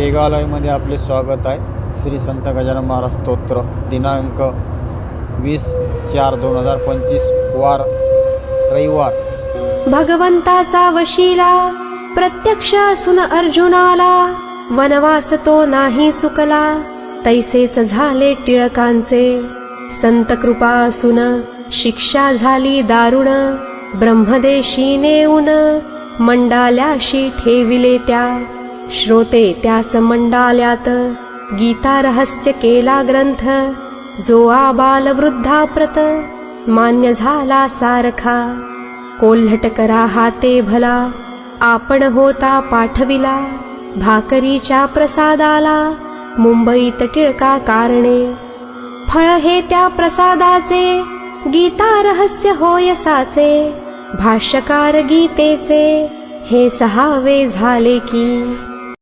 शेगावमध्ये आपले स्वागत आहे. श्री संत गजानन महाराज स्तोत्र दिनांक वीस चार दोन हजार पंचवीस वार रविवार. भगवंताचा वशिला प्रत्यक्ष असून अर्जुनाला वनवास तो नाही चुकला तैसेच झाले टिळकांचे. संत कृपा असून शिक्षा झाली दारुण ब्रह्मदेशी नेऊन मंडाल्याशी ठेविले त्या. श्रोते त्याच मंडाल्यात. गीता रहस्य केला ग्रंथ. जो आबाल वृद्धाप्रत. मान्य झाला सारखा. कोल्हट करा हाते भला. आपण होता पाठविला. भाकरीच्या प्रसादाला. मुंबईत टिळका कारणे. फळ हे त्या प्रसादाचे. गीता रहस्य होय साचे. भाष्यकार गीतेचे. हे सहावे झाले की.